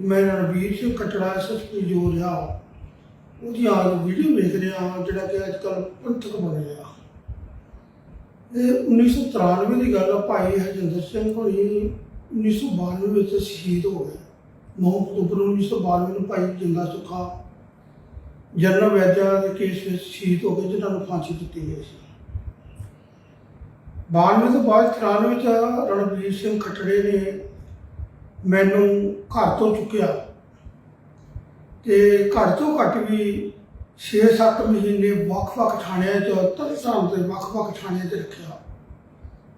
ਮੈਂ ਰਣਵੀਰ ਸਿੰਘ ਕਟੜਾ ਐਸਐਸਪੀ ਜੋ ਰਿਹਾ, ਉਹਦੀ ਆ ਵੀਡੀਓ ਵੇਖ ਰਿਹਾ ਜਿਹੜਾ ਕਿ ਅੱਜ ਕੱਲ ਪੰਥਕ ਬਣ ਗਿਆ ਇਹ 1993 ਦੀ ਗੱਲ ਆ, ਭਾਈ ਹਰਜਿੰਦਰ ਸਿੰਘ ਹੋਣੀ 1992 ਵਿੱਚ ਸ਼ਹੀਦ ਹੋ ਗਏ। 9 ਅਕਤੂਬਰ 1992 ਨੂੰ ਭਾਈ ਜਿੰਦਾ ਸੁੱਖਾ ਜਨਰਲ ਵੈਜਾ ਦੇ ਕੇਸ ਵਿੱਚ ਸ਼ਹੀਦ ਹੋ ਗਏ ਜਿਹਨਾਂ ਨੂੰ ਫਾਂਸੀ ਦਿੱਤੀ ਗਈ ਸੀ। 92 ਤੋਂ ਬਾਅਦ 93 ਵਿੱਚ ਰਣਵੀਰ ਸਿੰਘ ਖੱਟੜੇ ਨੇ ਮੈਨੂੰ ਘਰ ਤੋਂ ਚੁੱਕਿਆ। ਤੇ ਘੱਟ ਤੋਂ ਘੱਟ ਵੀ 6-7 ਮਹੀਨੇ ਵੱਖ-ਵੱਖ ਥਾਣਿਆਂ 'ਚ ਤਰਸਾਂ ਦੇ ਵੱਖ-ਵੱਖ ਥਾਣਿਆਂ 'ਚ ਰੱਖਿਆ।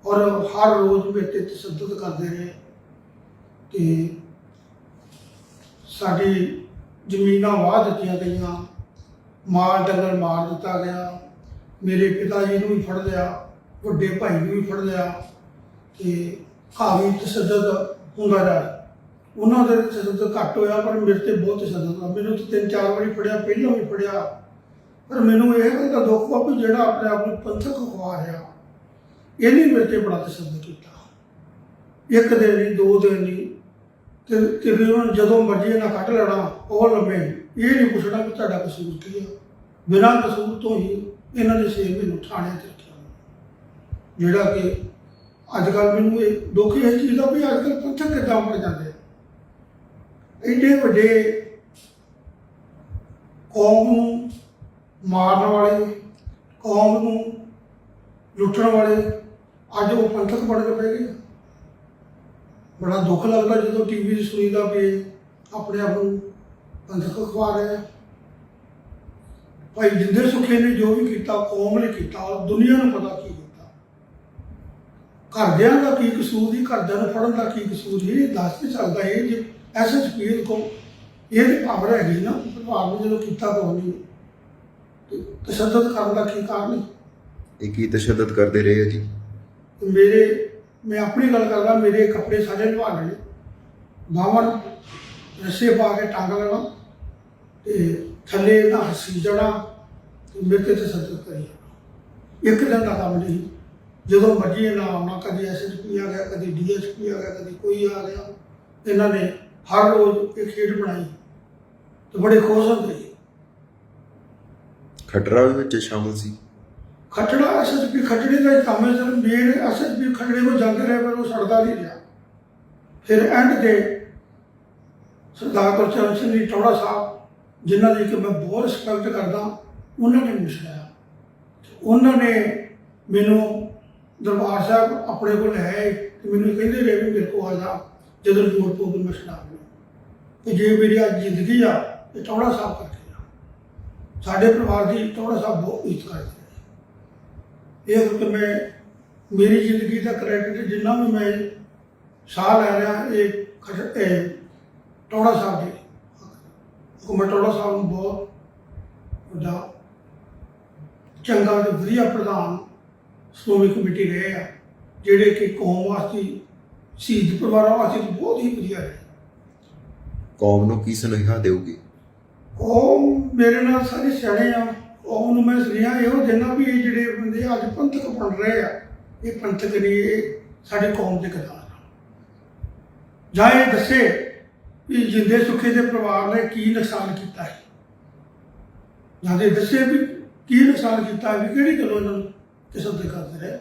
ਔਰ ਹਰ ਰੋਜ਼ ਮੇਰੇ ਤੇ ਤਸ਼ੱਦਦ ਕਰਦੇ ਰਹੇ। ਤੇ ਸਾਡੀ ਜ਼ਮੀਨਾਂ ਵਾਹ ਦਿੱਤੀਆਂ ਗਈਆਂ। ਮਾਲ ਡੰਗਰ ਮਾਰ ਦਿੱਤਾ ਗਿਆ। ਮੇਰੇ ਪਿਤਾ ਜੀ ਨੂੰ ਵੀ ਫੜ ਲਿਆ। ਵੱਡੇ ਭਾਈ ਨੂੰ ਵੀ ਫੜ ਲਿਆ। ਤੇ ਕਾਫੀ ਤਸ਼ੱਦਦ ਹੁੰਦਾ ਰਿਹਾ। ਉਹਨਾਂ ਦੇ ਤਸ਼ੱਦਦ ਘੱਟ ਹੋਇਆ, ਪਰ ਮੇਰੇ ਤੇ ਬਹੁਤ ਤਸ਼ੱਦਦ ਹੋਇਆ। ਮੈਨੂੰ ਤਾਂ ਤਿੰਨ ਚਾਰ ਵਾਰੀ ਫੜਿਆ, ਪਹਿਲਾਂ ਵੀ ਫੜਿਆ। ਪਰ ਮੈਨੂੰ ਇਹ ਗੱਲ ਦਾ ਦੁੱਖ ਵਾ ਵੀ ਜਿਹੜਾ ਆਪਣੇ ਆਪ ਨੂੰ ਪੰਥਕ ਖਵਾ ਰਿਹਾ। ਇਹਨੇ ਮੇਰੇ ਤੇ ਬੜਾ ਤਸ਼ੱਦਦ ਕੀਤਾ। ਇੱਕ ਦਿਨ ਨਹੀਂ, ਦੋ ਦਿਨ ਨਹੀਂ। ਤੇ ਤਕਰੀਬਨ ਜਦੋਂ ਮਰਜ਼ੀ ਇਹਨਾਂ ਕੱਟ ਲੈਣਾ, ਉਹ ਲੰਮੇ ਇਹ ਨਹੀਂ ਪੁੱਛਣਾ ਕਿ ਤੁਹਾਡਾ ਕਸੂਰ ਕੀ ਆ। ਬਿਨਾਂ ਕਸੂਰ ਤੋਂ ਹੀ ਇਹਨਾਂ ਦੇ ਛੇ ਮੈਨੂੰ ਥਾਣੇ ਤੇ ਰੱਖਿਆ। ਜਿਹੜਾ ਕਿ ਅੱਜ ਕੱਲ ਮੈਨੂੰ ਇਹ ਦੁੱਖ ਇਹ ਚੀਜ਼ ਦਾ ਵੀ ਅੱਜ ਕੱਲ ਪੰਥਕ ਕਿੱਦਾਂ ਬਣ ਜਾਂਦੇ ਆ। ਐਡੇ ਵੱਡੇ ਕੌਮ ਨੂੰ ਮਾਰਨ ਵਾਲੇ, ਕੌਮ ਨੂੰ ਲੁੱਟਣ ਵਾਲੇ ਅੱਜ ਉਹ ਪੰਥਕ ਬਣ ਕੇ ਪੈ ਗਏ ਬੜਾ ਦੁੱਖ ਲੱਗਦਾ ਜਦੋਂ ਟੀਵੀ 'ਤੇ ਸੁਣੀਦਾ ਵੀ ਆਪਣੇ ਆਪ ਨੂੰ ਪੰਥਕ ਖਵਾ ਰਹੇ ਆ ਭਾਈ ਜਿੰਦਰ ਸੁਖੇ ਨੇ ਜੋ ਵੀ ਕੀਤਾ, ਕੌਮ ਨੇ ਕੀਤਾ, ਦੁਨੀਆ ਨੂੰ ਪਤਾ ਕੀ ਘਰਦਿਆਂ ਦਾ ਕੀ ਕਸੂਰ ਸੀ ਘਰਦਿਆਂ ਨੂੰ ਫੜਨ ਦਾ ਕੀ ਕਸੂਰ ਸੀ ਇਹ ਦੱਸ ਨਹੀਂ ਸਕਦਾ। ਇਹ ਜੇ ਐਸਐਸਪੀ ਕੋ ਇਹ ਦੀ ਪਾਵਰ ਹੈਗੀ ਨਾ ਪਰਿਵਾਰ ਨੂੰ ਜਦੋਂ ਕੀਤਾ ਤੇ ਤਸ਼ੱਦਦ ਕਰਨ ਦਾ ਕੀ ਕਾਰਨ ਹੈ? ਇਹ ਕੀ ਤਸ਼ੱਦਦ ਕਰਦੇ ਰਹੇ ਜੀ? ਮੇਰੇ ਮੈਂ ਆਪਣੀ ਗੱਲ ਕਰਦਾ ਮੇਰੇ ਕੱਪੜੇ ਸਾਰੇ ਲਵਾ ਲੈਣੇ। ਬਾਹਰ ਰੱਸੇ ਪਾ ਕੇ ਟੰਗ ਲੈਣਾ ਤੇ ਥੱਲੇ ਨਾ ਹੱਸੀ ਜਾਣਾ ਤੇ ਮੇਰੇ ਤੇ ਤਸੱਦਦ ਕਰੀ। ਇੱਕ ਦਿਨ ਦਾ ਕੰਮ ਨਹੀਂ। ਜਦੋਂ ਮਰਜ਼ੀ ਨਾ ਆਉਣਾ ਕਦੀ ਐਸਐਸਪੀ ਆ ਗਿਆ ਕਦੀ ਡੀਐਸਪੀ ਆ ਗਿਆ ਕਦੀ ਕੋਈ ਆ ਗਿਆ। ਇਹਨਾਂ ਨੇ ਹਰ ਰੋਜ਼ ਇੱਕ ਖੇਡ ਬਣਾਈ ਤੇ ਬੜੇ ਖੁਸ਼ ਹੁੰਦੇ। ਸੀ ਖਟਰਾ ਵੀ ਵਿੱਚ ਸ਼ਾਮਲ ਸੀ। ਖੱਟੜਾ ਐਸਐਸਪੀ ਖੱਟੜੇ ਦਾ ਕੰਮ ਹੈ ਸਰ ਮੇਨ ਐਸਐਸਪੀ ਖੱਟੜੇ ਕੋ ਜਾਂਦੇ ਰਹੇ ਪਰ ਉਹ ਸੜਦਾ ਨਹੀਂ ਰਿਹਾ। ਫਿਰ ਐਂਡ ਤੇ ਸਰਦਾਰ ਗੁਰਚਰਨ ਸਿੰਘ ਜੀ ਟੌੜਾ ਸਾਹਿਬ ਜਿਨ੍ਹਾਂ ਦੀ ਕਿ ਮੈਂ ਬਹੁਤ ਰਿਸਪੈਕਟ ਕਰਦਾ ਉਹਨਾਂ ਨੇ ਮੈਨੂੰ ਸੁਣਾਇਆ ਉਹਨਾਂ ਨੇ ਮੈਨੂੰ ਦਰਬਾਰ ਸਾਹਿਬ ਆਪਣੇ ਕੋਲ ਹੈ ਤੇ ਮੈਨੂੰ ਕਹਿੰਦੇ ਰਹੇ ਵੀ ਮੇਰੇ ਕੋਲ ਆ ਜਾ, ਜਦੋਂ ਲੋੜ ਪਊਗੀ ਮੈਂ ਸੁਣਾ ਦੂੰ ਤੇ ਜੇ ਮੇਰੀ ਅੱਜ ਜ਼ਿੰਦਗੀ ਆ ਇਹ ਚੌੜਾ ਸਾਹਿਬ ਕਰਕੇ ਆ ਸਾਡੇ ਪਰਿਵਾਰ ਦੀ ਚੌੜਾ ਸਾਹਿਬ ਬਹੁਤ ਇੱਜ਼ਤ ਕਰਦੇ ਇਹ ਕਿ ਮੈਂ ਮੇਰੀ ਜ਼ਿੰਦਗੀ ਦਾ ਕ੍ਰੈਡਿਟ ਜਿੰਨਾ ਵੀ ਮੈਂ ਸਾਹ ਲੈ ਰਿਹਾ, ਇਹ ਇਹ ਟੋੜਾ ਸਾਹਿਬ ਦੇ ਹੁਕਮਤ ਟੋੜਾ ਸਾਹਿਬ ਨੂੰ ਬਹੁਤ ਵੱਡਾ, ਚੰਗਾ ਤੇ ਵਧੀਆ ਪ੍ਰਧਾਨ ਸ਼੍ਰੋਮਣੀ ਕਮੇਟੀ ਰਹੇ ਆ ਜਿਹੜੇ ਕਿ ਕੌਮ ਵਾਸਤੇ ਸ਼ਹੀਦ ਪਰਿਵਾਰਾਂ ਵਾਸਤੇ ਬਹੁਤ ਹੀ ਵਧੀਆ ਰਹੇ। ਕੌਮ ਨੂੰ ਕੀ ਸੁਨੇਹਾ ਦੇਊਗੀ ਉਹ ਮੇਰੇ ਨਾਲ ਸਾਰੇ ਸਿਆਣੇ ਆ। ਉਹ ਨੂੰ ਮੈਂ ਸੁਣਿਆ ਇਹੋ ਜਿੰਨਾ ਵੀ ਇਹ ਜਿਹੜੇ ਬੰਦੇ ਅੱਜ ਪੰਥਕ ਬਣ ਰਹੇ ਆ ਇਹ ਪੰਥਕ ਨਹੀਂ ਇਹ ਸਾਡੇ ਕੌਮ ਦੇ ਗਦਾਰ ਆ। ਜਾਂ ਇਹ ਦੱਸੇ ਵੀ ਜਿੰਦੇ ਸੁੱਖੇ ਦੇ ਪਰਿਵਾਰ ਨੇ ਕੀ ਨੁਕਸਾਨ ਕੀਤਾ ਹੈ। ਜਾਂ ਇਹ ਦੱਸੇ ਵੀ ਕੀ ਨੁਕਸਾਨ ਕੀਤਾ ਵੀ ਕਿਹੜੀ ਗੱਲੋਂ ਇਹਨਾਂ ਨੂੰ ਕਿਸਮ ਦੇ ਕਰਦੇ ਰਹੇ